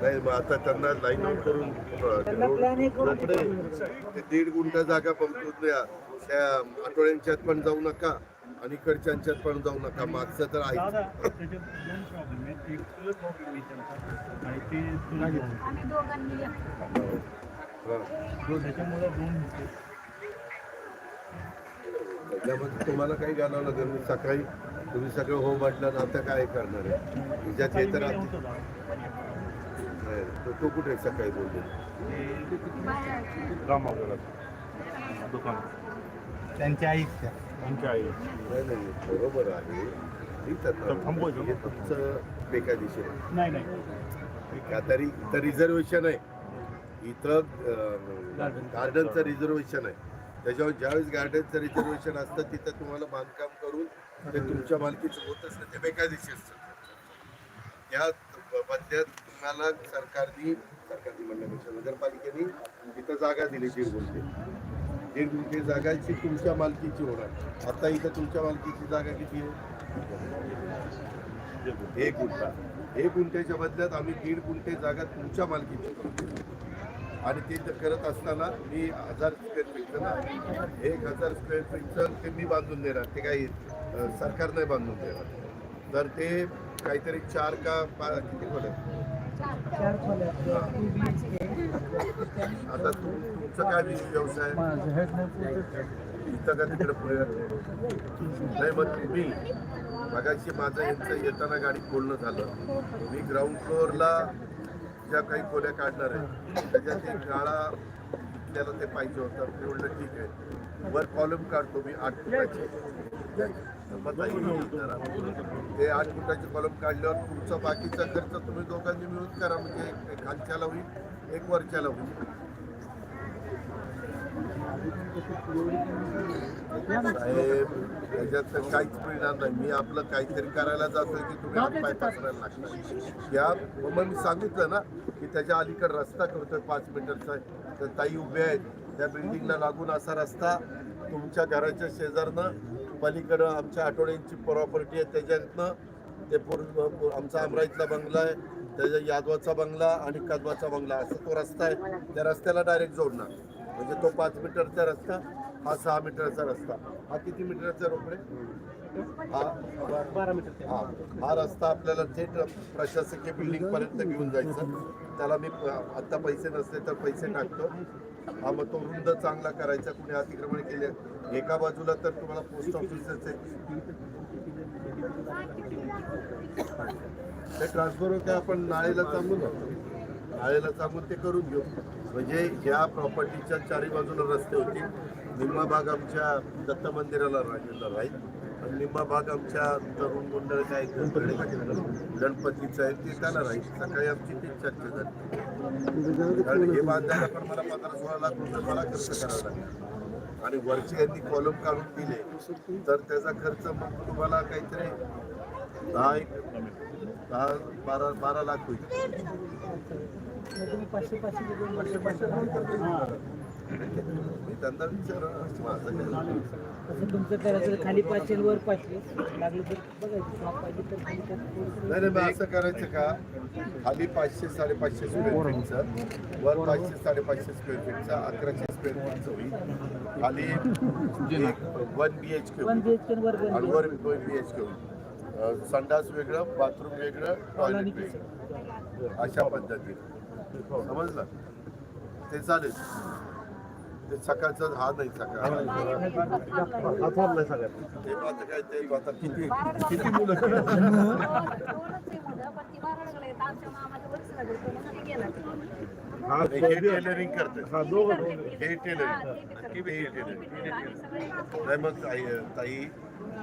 नाही मग आता त्यांना लाईन आउट करून ते दीड गुंठा जागा द्या. त्या आठवड्यांच्यात पण जाऊ नका आणि इकडच्यांच्यात पण जाऊ नका. मागचं तर आहे. त्याच्यामध्ये तुम्हाला काही घालावं लागेल मी सकाळी तुम्ही सगळं हो म्हटलं ना आता काय करणार आहे? तिच्यात हे तर तो तो कुठे सकाळी बोलतो. दुकान. त्यांच्या आईच्या आमच्या आई. नाही नाही बरोबर आहे. हे तुमचं बेकायदेशीर नाही नाही. तरी इथं रिझर्वेशन आहे. इथं गार्डनचं रिझर्वेशन आहे. त्याच्यावर ज्यावेळेस गार्डनचं रिझर्वेशन असतं तिथं तुम्हाला बांधकाम करून ते तुमच्या मालकीचं होत असतं. ते बेकायदेशीर असतं. त्या मध्यात आम्हाला सरकारने सरकारने म्हणण्यापेक्षा नगरपालिकेने इथं जागा दिली दीड गुंठे. दीड गुंठे जागाची तुमच्या मालकीची होणार. आता इथं तुमच्या मालकीची जागा किती आहे? एक गुंठा. एक गुंठ्याच्या बदल्यात आम्ही दीड गुंठे जागा तुमच्या मालकीची आणि ते तर करत असताना मी हजार स्क्वेअर फीटचं ना एक हजार स्क्वेअर फीटचं ते मी बांधून देणार. ते काही सरकार नाही बांधून देणार. तर ते काहीतरी चार का पा खोल्या आता तुम तुमचं काय व्यवसाय? इथं का तिकडे पुण्यात नाही मग तुम्ही मगाशी माझं यांचं येताना गाडीत बोलणं झालं. मी ग्राउंड फ्लोअरला ज्या काही खोल्या काढणार आहे त्याच्यात एक गाळा त्याला ते पाहिजे होतं. मी म्हटलं ठीक आहे. वर कॉलम काढतो मी आठ फुटाचे. ते आठ फुटाची कॉलम काढल्यावर तुमचा बाकीचा खर्च तुम्ही दोघांनी मिळून करा म्हणजे एक खालच्याला होईल एक वरच्याला होईल. त्याच्यात काहीच परिणाम नाही. मी आपलं काहीतरी करायला जातोय की तुम्ही हातपाय पसरायला लागणार या मग मी सांगितलं ना की त्याच्या अलीकडे रस्ता करतोय पाच मीटरचा. तर ताई उभे आहेत. त्या बिल्डिंगला लागून असा रस्ता तुमच्या घराच्या शेजारनं पलीकडं आमच्या आठवड्यांची प्रॉपर्टी आहे त्याच्यातनं ते पूर्ण आमचा अमराईतला बंगला आहे त्याच्या यादवाचा बंगला आणि कदवाचा बंगला. असा तो रस्ता आहे त्या रस्त्याला डायरेक्ट जोडणार. म्हणजे तो पाच मीटरचा रस्ता हा सहा मीटरचा रस्ता. हा किती मीटरचा रोकडे? हा बारा मीटर हा. हा रस्ता आपल्याला थेट प्रशासकीय बिल्डिंग पर्यंत घेऊन जायचं. त्याला मी प- आता पैसे नसले तर पैसे टाकतो. हा मग तो रुंद चांगला करायचा कुणी अतिक्रमण केले. एका बाजूला तर तुम्हाला पोस्ट ऑफिसच आहे. ते ट्रान्सफर काय आपण नाळेला चांगून नाळेला चांगून ते करून घेऊ. म्हणजे ह्या प्रॉपर्टीच्या चारी बाजूला रस्ते होतील निम्मा भाग आमच्या दत्त मंदिराला राहिलेला राहील. निम्मा भाग आमच्या तरुण गोंधळ काय गणपतीचं आहे ते त्याला राहील सकाळी आमची तीच चर्चा झाली. कारण हे बांधायला पण मला पंधरा सोळा लाख रुपये मला खर्च करावा लागला. आणि वरचे यांनी कॉलम काढून दिले. तर त्याचा खर्च मग तुम्हाला काहीतरी दहा एक दहा बारा बारा लाख होईल. मी त्यांना विचार तुमचं करायचं खाली पाचशे वर पाचशे. लागलं तर बघायचं माप पाहिजे तर खाली पाचशे. नाही नाही मग असं करायचं का? खाली पाचशे साडेपाचशे स्क्वेअर फीटचं वर पाचशे साडेपाचशे स्क्वेअर फीटचा अकराशे स्क्वेअर फीटचं होईल. खाली one B H one B H K वर दोन आणि वर दोन बी एच होईल. संडास वेगळं बाथरूम वेगळं टॉयलेट वेगळं. अशा पद्धतीने. समजलं? ते चालेल. ते सकाळचं हा नाही सकाळ. ते काय ते आता किती किती मुलं. हा हे टेलरिंग करते. हा, दोघं. हे टेलरिंग हा, ते बी की बी हे. टेलरिंग नाही मग ताई ताई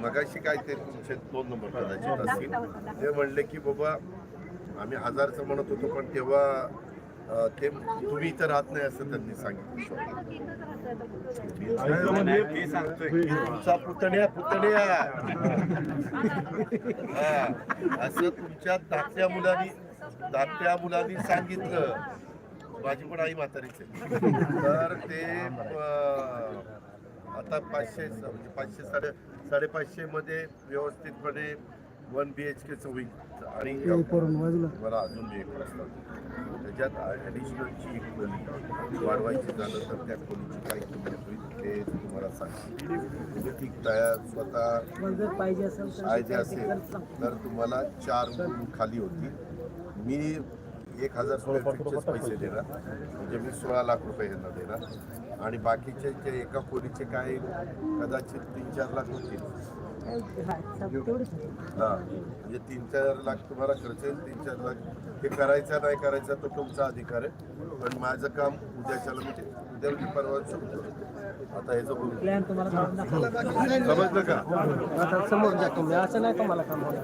मगाशी काय ते तुमचे दोन नंबर कदाचित असतील. ते म्हणले की बाबा आम्ही हजारचं म्हणत होतो पण तेव्हा ते तुम्ही इथं राहत नाही असं त्यांनी सांगितलं. की तुमचा पुतण्या पुतण्या. हा, असं तुमच्या धाकट्या मुलांनी धाकट्या मुलांनी सांगितलं. माझी पण आई म्हातारीच आहे. तर ते आता पाचशे म्हणजे पाचशे साडे साडेपाचशे मध्ये व्यवस्थितपणे वन बी एच केचं होईल. आणि मला अजून बी एक प्रश्न त्याच्यात ॲडिशनलची एक खोली वाढवायची झालं तर त्या खोलीची काय किंमत होईल ते तुम्हाला सांगतो. म्हणजे ती तयार स्वतः पाहिजे असेल तर तुम्हाला चार खाली होती मी एक हजार स्क्वेअर फीटचेच पैसे देणार म्हणजे मी सोळा लाख रुपये यांना देणार. आणि बाकीचे जे एका खोलीचे काय कदाचित तीन चार लाख होतील हा, म्हणजे तीन चार लाख तुम्हाला खर्च येईल तीन चार लाख. हे करायचा नाही करायचा तो तुमचा अधिकार आहे. पण माझं काम उद्याच्याला म्हणजे उद्या मी परवा करतो आता ह्याचं दाखवतो. समजलं का? आता समोर जा तुम्ही. असं नाही तुम्हाला काम होणार.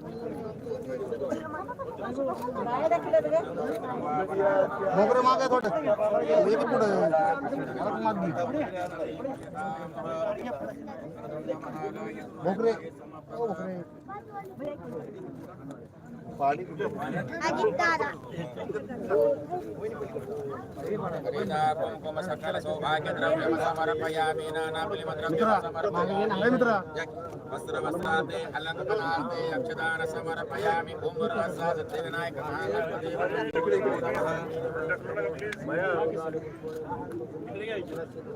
मोगरे मागे थोडे. येते पुढे. मोगरे हो, मोगरे पाणी कुठे सौभाग्यद्रव्यमसमर्पयामि नानाबलिमद्रव्यमसमर्पयामि मित्रा वस्त्रवस्त्रार्थे अलङ्कृतनार्थे अक्षदानसमर्पयामि ॐ वरवस्सा सिद्धिविनायक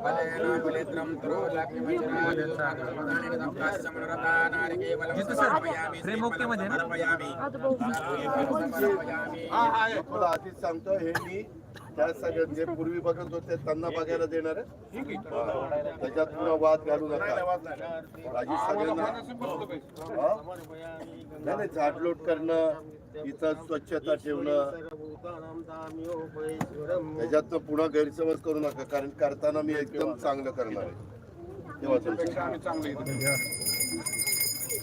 फलेन कुलित्रं तरो लक्ष्मीवचनादिर्साधुपदानेन सप्ताश्चमनरता नारिकेवलं समर्पयामि समर्पयामि तुला आधीच सांगतो हे मी त्या सगळ्या जे पूर्वी बघत होते त्यांना बघायला देणार आहे. त्याच्यात पुन्हा वाद घालू नका. आधी सगळ्यांना? नाही झाडलोट करणं इथं स्वच्छता ठेवणं. त्याच्यात पुन्हा गैरसमज करू नका कारण करताना मी एकदम चांगलं करणार आहे. तेव्हा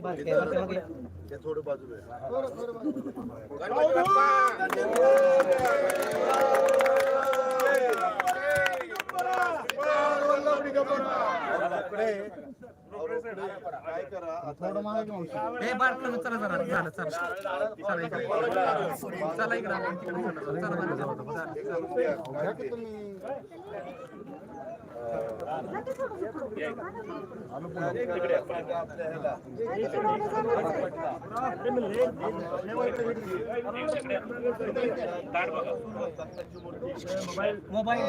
बारके, बारके. ते थोडं बाजूला ए, बारके, चला जरा, झालं, चला. चला इकडे. चला इकडे, चला. चला, बारके, चला. एकदम द्या. घ्या की तुम्ही मोबाईल